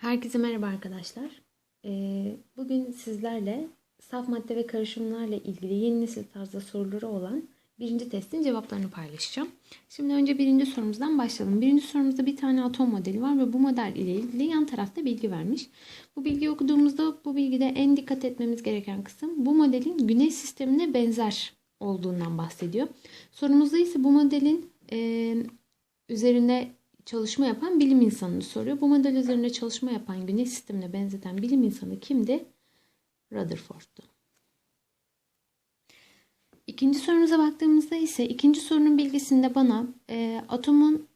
Herkese merhaba arkadaşlar. Ee, bugün sizlerle saf madde ve karışımlarla ilgili yeni nesil tarzda soruları olan birinci testin cevaplarını paylaşacağım. Şimdi önce birinci sorumuzdan başlayalım. Birinci sorumuzda bir tane atom modeli var ve bu model ile ilgili yan tarafta bilgi vermiş. Bu bilgiyi okuduğumuzda bu bilgide en dikkat etmemiz gereken kısım bu modelin güneş sistemine benzer olduğundan bahsediyor. Sorumuzda ise bu modelin e, üzerinde çalışma yapan bilim insanını soruyor. Bu model üzerinde çalışma yapan güneş sistemine benzeten bilim insanı kimdi? Rutherford'tu. İkinci sorumuza baktığımızda ise ikinci sorunun bilgisinde bana e, atomun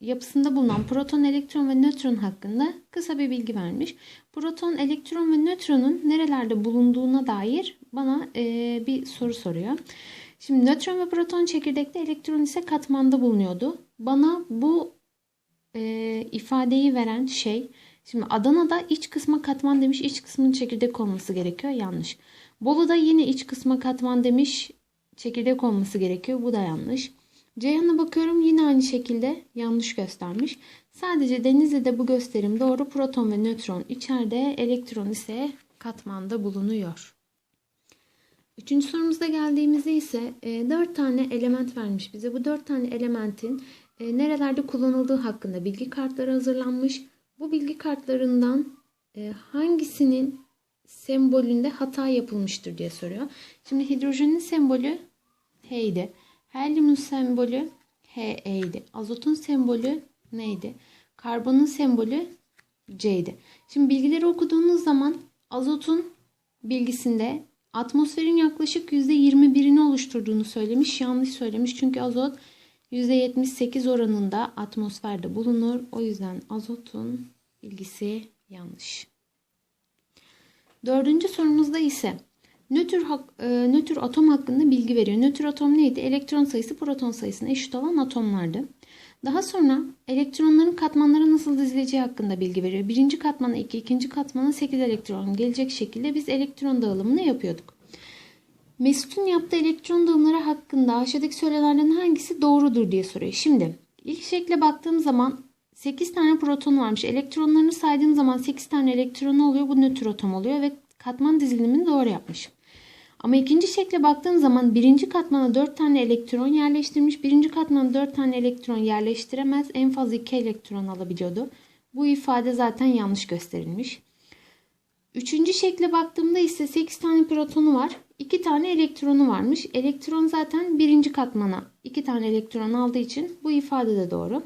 yapısında bulunan proton, elektron ve nötron hakkında kısa bir bilgi vermiş. Proton, elektron ve nötronun nerelerde bulunduğuna dair bana e, bir soru soruyor. Şimdi nötron ve proton çekirdekte, elektron ise katmanda bulunuyordu. Bana bu e, ifadeyi veren şey şimdi Adana'da iç kısma katman demiş iç kısmın çekirdek olması gerekiyor yanlış. Bolu'da yine iç kısma katman demiş çekirdek olması gerekiyor bu da yanlış. Ceyhan'a bakıyorum yine aynı şekilde yanlış göstermiş. Sadece Denizli'de bu gösterim doğru proton ve nötron içeride elektron ise katmanda bulunuyor. Üçüncü sorumuzda geldiğimizde ise e, 4 tane element vermiş bize. Bu 4 tane elementin e, nerelerde kullanıldığı hakkında bilgi kartları hazırlanmış. Bu bilgi kartlarından e, hangisinin sembolünde hata yapılmıştır diye soruyor. Şimdi hidrojenin sembolü H'ydi. Helyumun sembolü He'ydi. Azotun sembolü neydi? Karbonun sembolü C'ydi. Şimdi bilgileri okuduğunuz zaman azotun bilgisinde atmosferin yaklaşık %21'ini oluşturduğunu söylemiş. Yanlış söylemiş çünkü azot %78 oranında atmosferde bulunur. O yüzden azotun bilgisi yanlış. Dördüncü sorumuzda ise nötr, e, nötr atom hakkında bilgi veriyor. Nötr atom neydi? Elektron sayısı proton sayısına eşit olan atomlardı. Daha sonra elektronların katmanlara nasıl dizileceği hakkında bilgi veriyor. Birinci katmana 2, ikinci katmana 8 elektron gelecek şekilde biz elektron dağılımını yapıyorduk. Mesut'un yaptığı elektron dağılımları hakkında aşağıdaki söylenenlerden hangisi doğrudur diye soruyor. Şimdi ilk şekle baktığım zaman 8 tane proton varmış. Elektronlarını saydığım zaman 8 tane elektronu oluyor. Bu nötr atom oluyor ve katman dizilimini doğru yapmış. Ama ikinci şekle baktığım zaman birinci katmana 4 tane elektron yerleştirmiş. Birinci katmana 4 tane elektron yerleştiremez. En fazla 2 elektron alabiliyordu. Bu ifade zaten yanlış gösterilmiş. Üçüncü şekle baktığımda ise 8 tane protonu var. 2 tane elektronu varmış. Elektron zaten birinci katmana 2 tane elektron aldığı için bu ifade de doğru.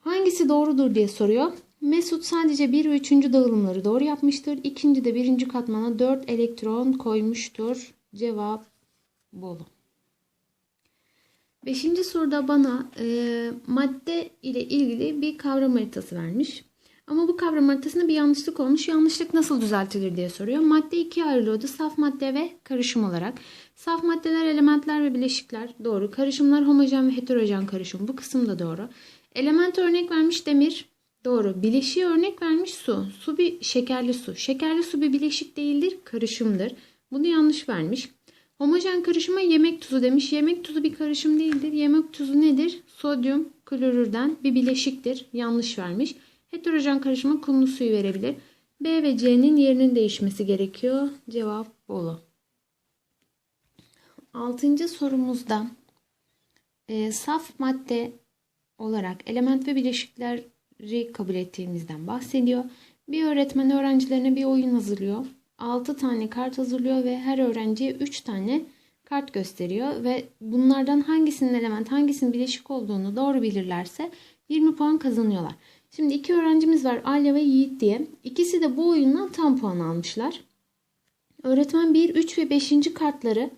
Hangisi doğrudur diye soruyor. Mesut sadece 1 ve 3. dağılımları doğru yapmıştır. İkinci de birinci katmana 4 elektron koymuştur. Cevap Bolu. Beşinci soruda bana e, madde ile ilgili bir kavram haritası vermiş. Ama bu kavram haritasında bir yanlışlık olmuş. Yanlışlık nasıl düzeltilir diye soruyor. Madde ikiye ayrılıyordu. Saf madde ve karışım olarak. Saf maddeler, elementler ve bileşikler doğru. Karışımlar homojen ve heterojen karışım. Bu kısım da doğru. Element örnek vermiş demir. Doğru. Bileşiğe örnek vermiş su. Su bir şekerli su. Şekerli su bir bileşik değildir, karışımdır. Bunu yanlış vermiş. Homojen karışıma yemek tuzu demiş. Yemek tuzu bir karışım değildir. Yemek tuzu nedir? Sodyum klorürden bir bileşiktir. Yanlış vermiş. Heterojen karışıma kumlu suyu verebilir. B ve C'nin yerinin değişmesi gerekiyor. Cevap Bolu. Altıncı sorumuzda e, saf madde olarak element ve bileşikleri kabul ettiğimizden bahsediyor. Bir öğretmen öğrencilerine bir oyun hazırlıyor. 6 tane kart hazırlıyor ve her öğrenciye 3 tane kart gösteriyor ve bunlardan hangisinin element hangisinin bileşik olduğunu doğru bilirlerse 20 puan kazanıyorlar. Şimdi iki öğrencimiz var Alya ve Yiğit diye. İkisi de bu oyundan tam puan almışlar. Öğretmen 1, 3 ve 5. kartları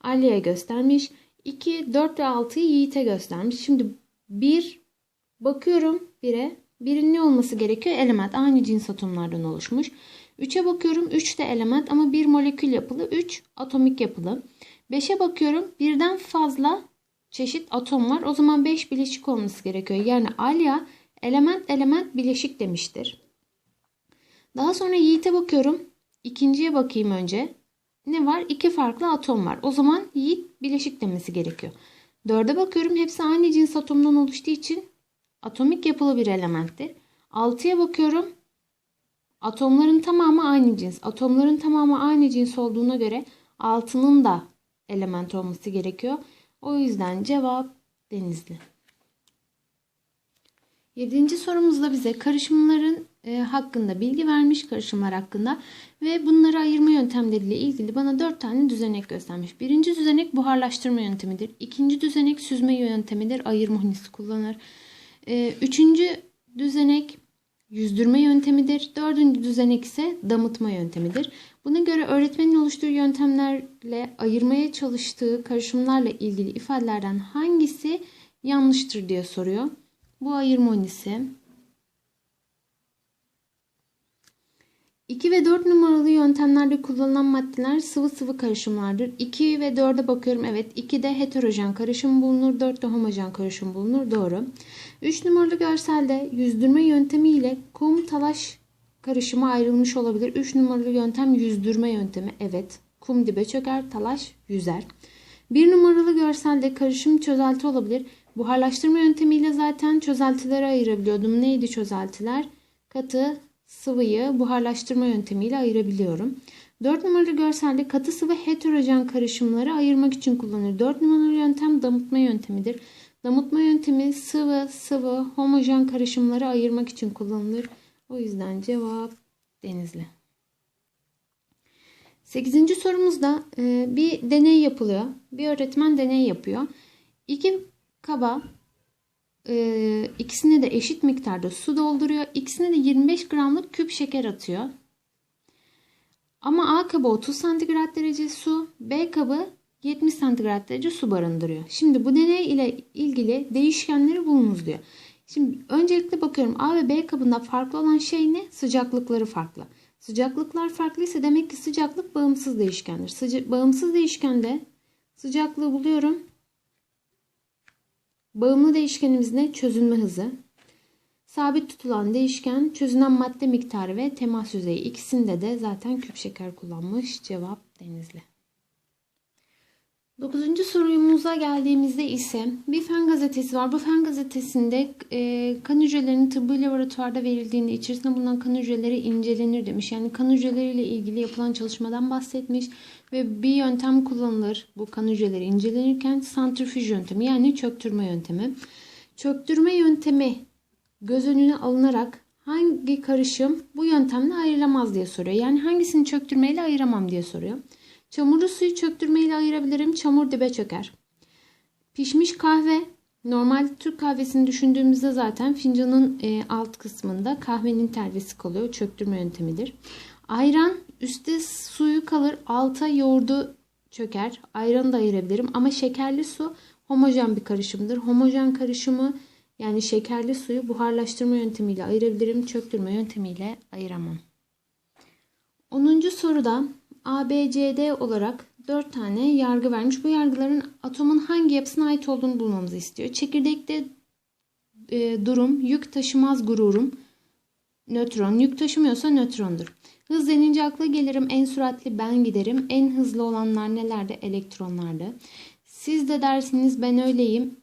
Alya'ya göstermiş. 2, 4 ve 6'yı Yiğit'e göstermiş. Şimdi 1 bakıyorum 1'e. Birin ne olması gerekiyor? Element aynı cins atomlardan oluşmuş. 3'e bakıyorum 3 de element ama bir molekül yapılı 3 atomik yapılı. 5'e bakıyorum birden fazla çeşit atom var. O zaman 5 bileşik olması gerekiyor. Yani Alya Element element bileşik demiştir. Daha sonra Yiğit'e bakıyorum. İkinciye bakayım önce. Ne var? İki farklı atom var. O zaman Yiğit bileşik demesi gerekiyor. Dörde bakıyorum. Hepsi aynı cins atomdan oluştuğu için atomik yapılı bir elementtir. Altıya bakıyorum. Atomların tamamı aynı cins. Atomların tamamı aynı cins olduğuna göre altının da element olması gerekiyor. O yüzden cevap denizli. Yedinci sorumuzda bize karışımların e, hakkında bilgi vermiş karışımlar hakkında ve bunları ayırma yöntemleriyle ilgili bana dört tane düzenek göstermiş. Birinci düzenek buharlaştırma yöntemidir. İkinci düzenek süzme yöntemidir. Ayırma hunisi kullanır. E, üçüncü düzenek yüzdürme yöntemidir. Dördüncü düzenek ise damıtma yöntemidir. Buna göre öğretmenin oluşturduğu yöntemlerle ayırmaya çalıştığı karışımlarla ilgili ifadelerden hangisi yanlıştır diye soruyor. Bu ayırma unisi. 2 ve 4 numaralı yöntemlerde kullanılan maddeler sıvı sıvı karışımlardır. 2 ve 4'e bakıyorum. Evet 2'de heterojen karışım bulunur. 4'te homojen karışım bulunur. Doğru. 3 numaralı görselde yüzdürme yöntemi ile kum talaş karışımı ayrılmış olabilir. 3 numaralı yöntem yüzdürme yöntemi. Evet. Kum dibe çöker, talaş yüzer. 1 numaralı görselde karışım çözelti olabilir. Buharlaştırma yöntemiyle zaten çözeltileri ayırabiliyordum. Neydi çözeltiler? Katı, sıvıyı buharlaştırma yöntemiyle ayırabiliyorum. 4 numaralı görselde katı sıvı heterojen karışımları ayırmak için kullanılır. 4 numaralı yöntem damıtma yöntemidir. Damıtma yöntemi sıvı, sıvı, homojen karışımları ayırmak için kullanılır. O yüzden cevap denizli. 8. sorumuzda e, bir deney yapılıyor. Bir öğretmen deney yapıyor. İki kaba e, ikisine de eşit miktarda su dolduruyor. İkisine de 25 gramlık küp şeker atıyor. Ama A kabı 30 santigrat derece su, B kabı 70 santigrat derece su barındırıyor. Şimdi bu deney ile ilgili değişkenleri bulunuz diyor. Şimdi öncelikle bakıyorum A ve B kabında farklı olan şey ne? Sıcaklıkları farklı. Sıcaklıklar farklıysa demek ki sıcaklık bağımsız değişkendir. Sıca bağımsız değişkende sıcaklığı buluyorum. Bağımlı değişkenimiz ne? Çözünme hızı. Sabit tutulan değişken çözünen madde miktarı ve temas yüzeyi. İkisinde de zaten küp şeker kullanmış. Cevap denizli. Dokuzuncu sorumuza geldiğimizde ise bir fen gazetesi var. Bu fen gazetesinde e, kan hücrelerinin tıbbi laboratuvarda verildiğinde içerisinde bulunan kan hücreleri incelenir demiş. Yani kan hücreleriyle ilgili yapılan çalışmadan bahsetmiş ve bir yöntem kullanılır. Bu kan hücreleri incelenirken santrifüj yöntemi yani çöktürme yöntemi. Çöktürme yöntemi göz önüne alınarak hangi karışım bu yöntemle ayrılamaz diye soruyor. Yani hangisini çöktürmeyle ayıramam diye soruyor. Çamurlu suyu çöktürmeyle ayırabilirim. Çamur dibe çöker. Pişmiş kahve. Normal Türk kahvesini düşündüğümüzde zaten fincanın e, alt kısmında kahvenin telvesi kalıyor. Çöktürme yöntemidir. Ayran üstte suyu kalır. Alta yoğurdu çöker. Ayranı da ayırabilirim. Ama şekerli su homojen bir karışımdır. Homojen karışımı yani şekerli suyu buharlaştırma yöntemiyle ayırabilirim. Çöktürme yöntemiyle ayıramam. 10. soruda A, B, C, D olarak 4 tane yargı vermiş. Bu yargıların atomun hangi yapısına ait olduğunu bulmamızı istiyor. Çekirdekte e, durum, yük taşımaz gururum, nötron. Yük taşımıyorsa nötrondur. Hız denince akla gelirim, en süratli ben giderim. En hızlı olanlar nelerde? Elektronlarda. Siz de dersiniz ben öyleyim.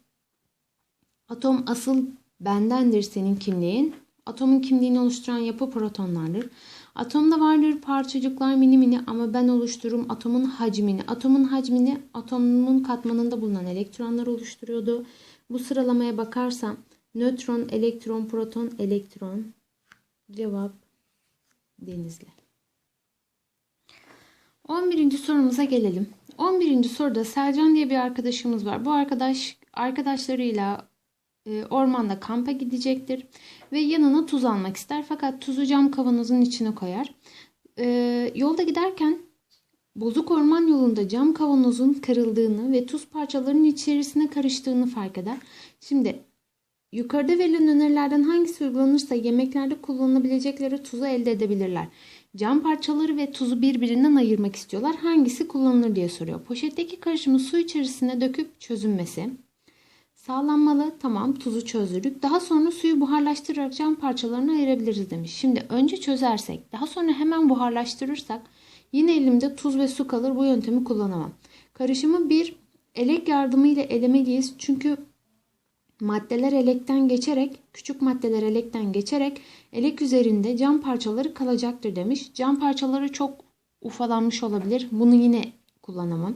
Atom asıl bendendir senin kimliğin. Atomun kimliğini oluşturan yapı protonlardır. Atomda vardır parçacıklar mini mini ama ben oluştururum atomun hacmini. Atomun hacmini atomun katmanında bulunan elektronlar oluşturuyordu. Bu sıralamaya bakarsam nötron, elektron, proton, elektron. Cevap denizli. 11. sorumuza gelelim. 11. soruda Selcan diye bir arkadaşımız var. Bu arkadaş arkadaşlarıyla ormanda kampa gidecektir ve yanına tuz almak ister fakat tuzu cam kavanozun içine koyar. E, yolda giderken bozuk orman yolunda cam kavanozun kırıldığını ve tuz parçalarının içerisine karıştığını fark eder. Şimdi yukarıda verilen önerilerden hangisi uygulanırsa yemeklerde kullanılabilecekleri tuzu elde edebilirler. Cam parçaları ve tuzu birbirinden ayırmak istiyorlar. Hangisi kullanılır diye soruyor. Poşetteki karışımı su içerisine döküp çözünmesi. Sağlanmalı. Tamam tuzu çözdürdük. Daha sonra suyu buharlaştırarak cam parçalarını ayırabiliriz demiş. Şimdi önce çözersek daha sonra hemen buharlaştırırsak yine elimde tuz ve su kalır. Bu yöntemi kullanamam. Karışımı bir elek yardımıyla elemeliyiz. Çünkü maddeler elekten geçerek, küçük maddeler elekten geçerek elek üzerinde cam parçaları kalacaktır demiş. Cam parçaları çok ufalanmış olabilir. Bunu yine kullanamam.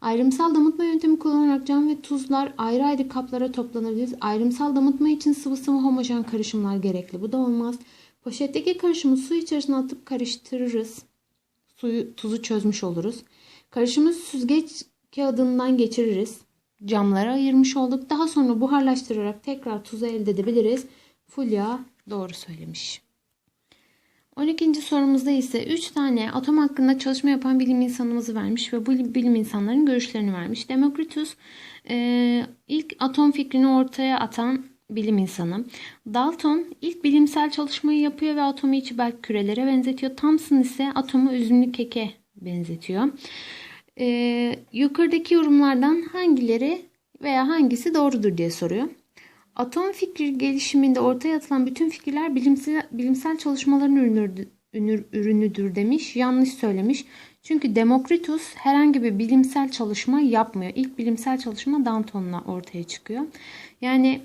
Ayrımsal damıtma yöntemi kullanarak cam ve tuzlar ayrı ayrı kaplara toplanabilir. Ayrımsal damıtma için sıvı sıvı homojen karışımlar gerekli. Bu da olmaz. Poşetteki karışımı su içerisine atıp karıştırırız. Suyu, tuzu çözmüş oluruz. Karışımı süzgeç kağıdından geçiririz. Camlara ayırmış olduk. Daha sonra buharlaştırarak tekrar tuzu elde edebiliriz. Fulya doğru söylemiş. 12. sorumuzda ise 3 tane atom hakkında çalışma yapan bilim insanımızı vermiş ve bu bilim insanların görüşlerini vermiş. Demokritus e, ilk atom fikrini ortaya atan bilim insanı. Dalton ilk bilimsel çalışmayı yapıyor ve atomu içi kürelere benzetiyor. Thomson ise atomu üzümlü keke benzetiyor. E, yukarıdaki yorumlardan hangileri veya hangisi doğrudur diye soruyor. Atom fikri gelişiminde ortaya atılan bütün fikirler bilimsel, bilimsel çalışmaların ürünüdür, ürünüdür demiş. Yanlış söylemiş. Çünkü Demokritus herhangi bir bilimsel çalışma yapmıyor. İlk bilimsel çalışma Danton'la ortaya çıkıyor. Yani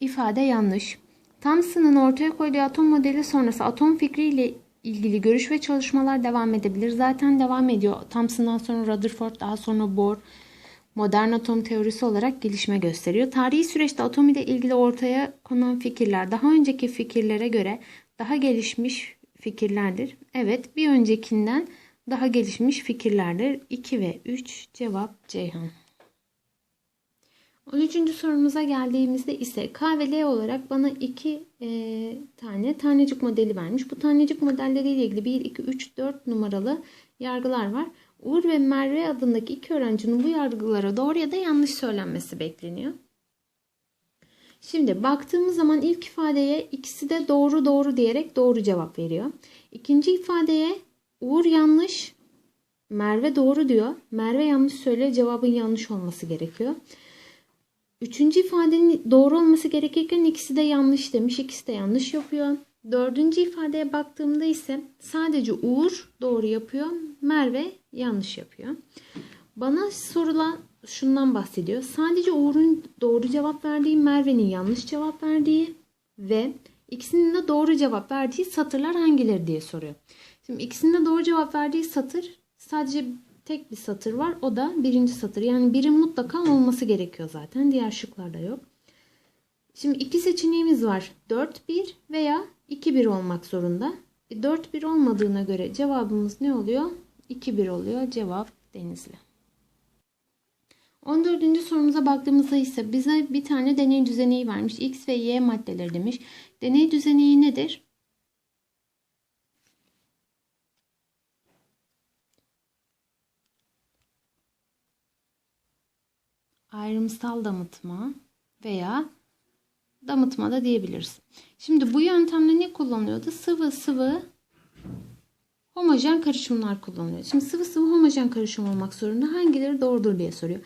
ifade yanlış. Thomson'ın ortaya koyduğu atom modeli sonrası atom fikriyle ilgili görüş ve çalışmalar devam edebilir. Zaten devam ediyor. Thomson'dan sonra Rutherford, daha sonra Bohr, modern atom teorisi olarak gelişme gösteriyor. Tarihi süreçte atom ile ilgili ortaya konan fikirler daha önceki fikirlere göre daha gelişmiş fikirlerdir. Evet, bir öncekinden daha gelişmiş fikirlerdir. 2 ve 3 cevap Ceyhan. 13. sorumuza geldiğimizde ise K ve L olarak bana iki e, tane tanecik modeli vermiş. Bu tanecik modelleriyle ilgili 1, 2, 3, 4 numaralı yargılar var. Uğur ve Merve adındaki iki öğrencinin bu yargılara doğru ya da yanlış söylenmesi bekleniyor. Şimdi baktığımız zaman ilk ifadeye ikisi de doğru doğru diyerek doğru cevap veriyor. İkinci ifadeye Uğur yanlış, Merve doğru diyor. Merve yanlış söylüyor. Cevabın yanlış olması gerekiyor. Üçüncü ifadenin doğru olması gerekirken ikisi de yanlış demiş. İkisi de yanlış yapıyor. Dördüncü ifadeye baktığımda ise sadece Uğur doğru yapıyor. Merve yanlış yapıyor. Bana sorulan şundan bahsediyor. Sadece Uğur'un doğru cevap verdiği, Merve'nin yanlış cevap verdiği ve ikisinin de doğru cevap verdiği satırlar hangileri diye soruyor. Şimdi ikisinin de doğru cevap verdiği satır sadece tek bir satır var. O da birinci satır. Yani birin mutlaka olması gerekiyor zaten. Diğer şıklarda yok. Şimdi iki seçeneğimiz var. 4-1 veya 2-1 olmak zorunda. 4-1 e, olmadığına göre cevabımız ne oluyor? 2-1 oluyor. Cevap Denizli. 14. sorumuza baktığımızda ise bize bir tane deney düzeneği vermiş. X ve Y maddeleri demiş. Deney düzeneği nedir? Ayrımsal damıtma veya damıtma da diyebiliriz. Şimdi bu yöntemde ne kullanıyordu? Sıvı sıvı homojen karışımlar kullanılıyor. Şimdi sıvı sıvı homojen karışım olmak zorunda. Hangileri doğrudur diye soruyor.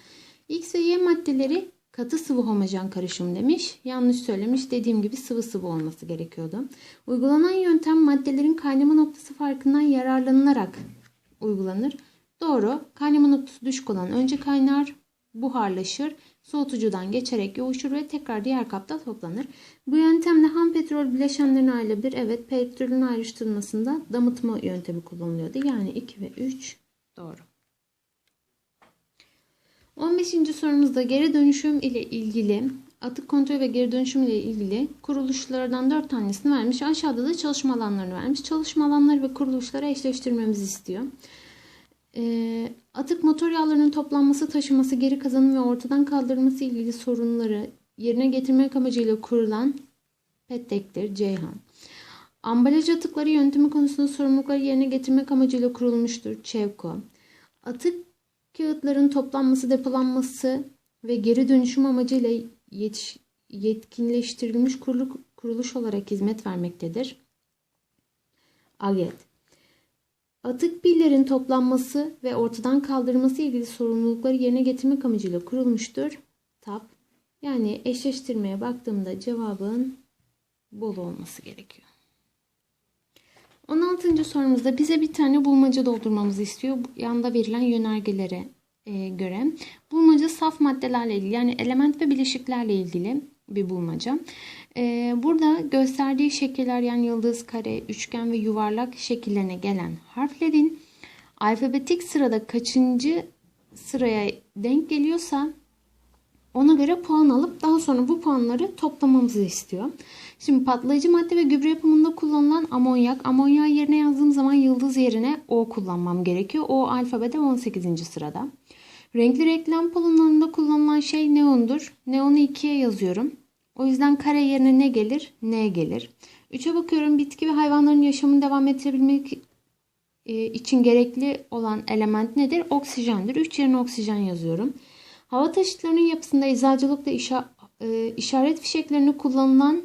X ve Y maddeleri katı sıvı homojen karışım demiş. Yanlış söylemiş. Dediğim gibi sıvı sıvı olması gerekiyordu. Uygulanan yöntem maddelerin kaynama noktası farkından yararlanılarak uygulanır. Doğru. Kaynama noktası düşük olan önce kaynar, buharlaşır, soğutucudan geçerek yoğuşur ve tekrar diğer kapta toplanır. Bu yöntemle ham petrol bileşenlerine ayrılabilir. Evet petrolün ayrıştırılmasında damıtma yöntemi kullanılıyordu. Yani 2 ve 3 doğru. 15. sorumuzda geri dönüşüm ile ilgili atık kontrol ve geri dönüşüm ile ilgili kuruluşlardan 4 tanesini vermiş. Aşağıda da çalışma alanlarını vermiş. Çalışma alanları ve kuruluşları eşleştirmemizi istiyor. E, atık motor yağlarının toplanması, taşıması, geri kazanım ve ortadan kaldırılması ilgili sorunları yerine getirmek amacıyla kurulan PETTEK'tir Ceyhan. Ambalaj atıkları yöntemi konusunda sorumlulukları yerine getirmek amacıyla kurulmuştur ÇEVKO. Atık kağıtların toplanması, depolanması ve geri dönüşüm amacıyla yetiş, yetkinleştirilmiş kuruluş olarak hizmet vermektedir. AGET Atık pillerin toplanması ve ortadan kaldırılması ilgili sorumlulukları yerine getirmek amacıyla kurulmuştur. TAP yani eşleştirmeye baktığımda cevabın bol olması gerekiyor. 16. sorumuzda bize bir tane bulmaca doldurmamızı istiyor. Yanda verilen yönergelere e, göre. Bulmaca saf maddelerle ilgili yani element ve bileşiklerle ilgili. bir bulmaca. Ee, burada gösterdiği şekiller yani yıldız, kare, üçgen ve yuvarlak şekillerine gelen harflerin alfabetik sırada kaçıncı sıraya denk geliyorsa ona göre puan alıp daha sonra bu puanları toplamamızı istiyor. Şimdi patlayıcı madde ve gübre yapımında kullanılan amonyak. Amonyak yerine yazdığım zaman yıldız yerine O kullanmam gerekiyor. O alfabede 18. sırada. Renkli reklam panolarında kullanılan şey neondur. Neonu 2'ye yazıyorum. O yüzden kare yerine ne gelir? N gelir. 3'e bakıyorum. Bitki ve hayvanların yaşamını devam ettirebilmek e, için gerekli olan element nedir? Oksijendir. 3 yerine oksijen yazıyorum. Hava taşıtlarının yapısında eczacılıkta işa, e, işaret fişeklerini kullanılan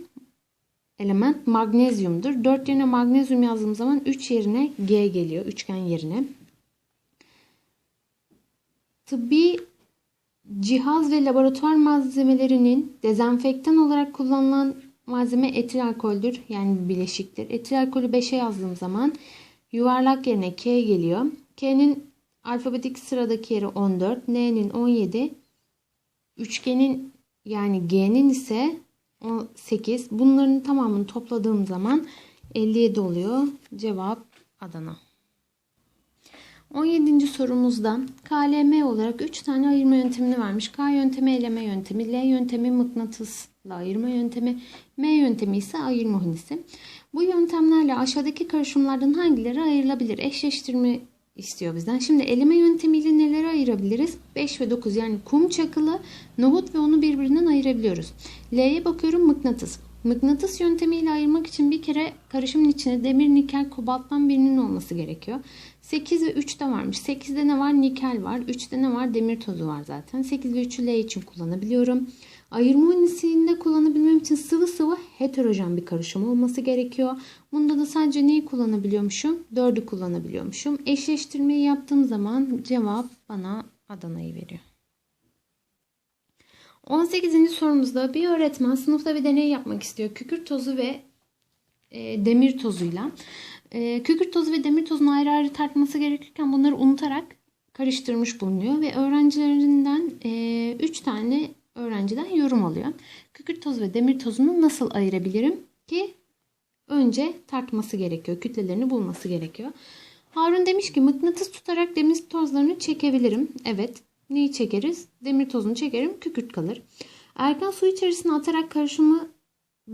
element magnezyumdur. 4 yerine magnezyum yazdığım zaman 3 yerine G geliyor. Üçgen yerine. Tıbbi cihaz ve laboratuvar malzemelerinin dezenfektan olarak kullanılan malzeme etil alkoldür. Yani bileşiktir. Etil alkolü 5'e yazdığım zaman yuvarlak yerine K geliyor. K'nin alfabetik sıradaki yeri 14. N'nin 17. Üçgenin yani G'nin ise 8. Bunların tamamını topladığım zaman 57 oluyor. Cevap Adana. 17. sorumuzda KLM olarak 3 tane ayırma yöntemini vermiş. K yöntemi eleme yöntemi, L yöntemi mıknatısla ayırma yöntemi, M yöntemi ise ayırma hunisi. Bu yöntemlerle aşağıdaki karışımlardan hangileri ayrılabilir? Eşleştirme istiyor bizden. Şimdi eleme yöntemiyle neleri ayırabiliriz? 5 ve 9 yani kum çakılı, nohut ve onu birbirinden ayırabiliyoruz. L'ye bakıyorum mıknatıs. Mıknatıs yöntemiyle ayırmak için bir kere karışımın içine demir, nikel, kobalttan birinin olması gerekiyor. 8 ve 3'te varmış. 8'de ne var? Nikel var. 3'te ne var? Demir tozu var zaten. 8 ve 3'ü L için kullanabiliyorum. Ayırma unisinde kullanabilmem için sıvı sıvı heterojen bir karışım olması gerekiyor. Bunda da sadece neyi kullanabiliyormuşum? 4'ü kullanabiliyormuşum. Eşleştirmeyi yaptığım zaman cevap bana Adana'yı veriyor. 18. sorumuzda bir öğretmen sınıfta bir deney yapmak istiyor. Kükürt tozu ve e, demir tozuyla. E, kükürt tozu ve demir tozunu ayrı ayrı tartması gerekirken bunları unutarak karıştırmış bulunuyor ve öğrencilerinden 3 e, tane öğrenciden yorum alıyor. Kükürt tozu ve demir tozunu nasıl ayırabilirim ki önce tartması gerekiyor. Kütlelerini bulması gerekiyor. Harun demiş ki mıknatıs tutarak demir tozlarını çekebilirim. Evet. Neyi çekeriz? Demir tozunu çekerim. Kükürt kalır. Erken su içerisine atarak karışımı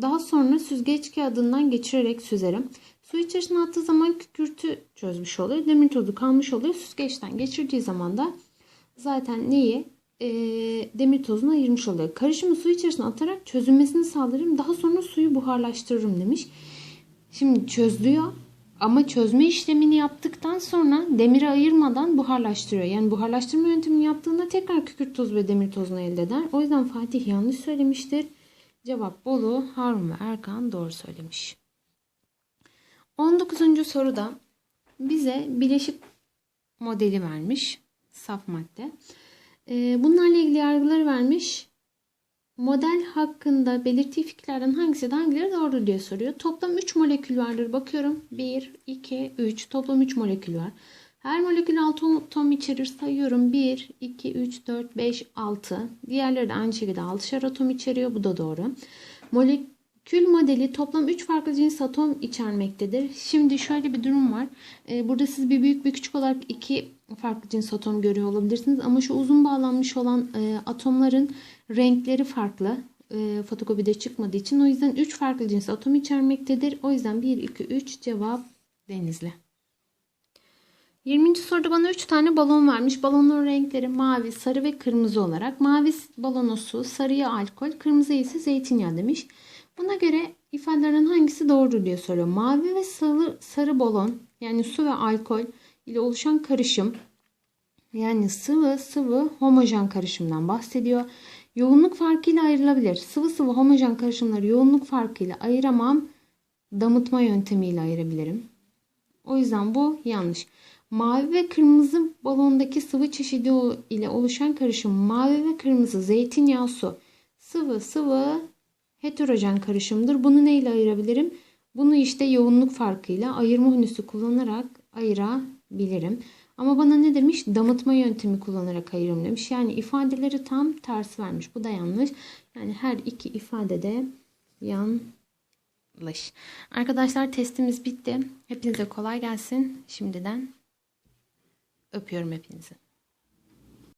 daha sonra süzgeç kağıdından geçirerek süzerim. Su içerisine attığı zaman kükürtü çözmüş oluyor. Demir tozu kalmış oluyor. Süzgeçten geçirdiği zaman da zaten neyi? E, demir tozunu ayırmış oluyor. Karışımı su içerisine atarak çözülmesini sağlarım. Daha sonra suyu buharlaştırırım demiş. Şimdi çözülüyor ama çözme işlemini yaptıktan sonra demiri ayırmadan buharlaştırıyor. Yani buharlaştırma yöntemini yaptığında tekrar kükürt tozu ve demir tozunu elde eder. O yüzden Fatih yanlış söylemiştir. Cevap Bolu, Harun ve Erkan doğru söylemiş. 19. soruda bize bileşik modeli vermiş. Saf madde. Ee, bunlarla ilgili yargıları vermiş. Model hakkında belirttiği fikirlerden hangisi de hangileri doğru diye soruyor. Toplam 3 molekül vardır. Bakıyorum 1, 2, 3. Toplam 3 molekül var. Her molekül 6 atom içerir. Sayıyorum 1, 2, 3, 4, 5, 6. Diğerleri de aynı şekilde 6'şer atom içeriyor. Bu da doğru. Molekül modeli toplam 3 farklı cins atom içermektedir. Şimdi şöyle bir durum var. Ee, burada siz bir büyük bir küçük olarak iki farklı cins atom görüyor olabilirsiniz. Ama şu uzun bağlanmış olan e, atomların renkleri farklı. E, fotokopide çıkmadığı için. O yüzden 3 farklı cins atom içermektedir. O yüzden 1, 2, 3 cevap denizli. 20. soruda bana 3 tane balon vermiş. Balonun renkleri mavi, sarı ve kırmızı olarak. Mavi balonu su, sarıya alkol, kırmızı ise zeytinyağı demiş. Buna göre ifadelerin hangisi doğru diye soruyor. Mavi ve sarı, sarı balon yani su ve alkol ile oluşan karışım yani sıvı sıvı homojen karışımdan bahsediyor. Yoğunluk farkıyla ayrılabilir. Sıvı sıvı homojen karışımları yoğunluk farkıyla ayıramam. Damıtma yöntemiyle ayırabilirim. O yüzden bu yanlış. Mavi ve kırmızı balondaki sıvı çeşidi ile oluşan karışım mavi ve kırmızı zeytinyağı su sıvı sıvı heterojen karışımdır. Bunu neyle ayırabilirim? Bunu işte yoğunluk farkıyla ayırma hünüsü kullanarak ayırabilirim. Ama bana ne demiş? Damıtma yöntemi kullanarak ayırım demiş. Yani ifadeleri tam tersi vermiş. Bu da yanlış. Yani her iki ifade de yanlış. Arkadaşlar testimiz bitti. Hepinize kolay gelsin. Şimdiden öpüyorum hepinizi.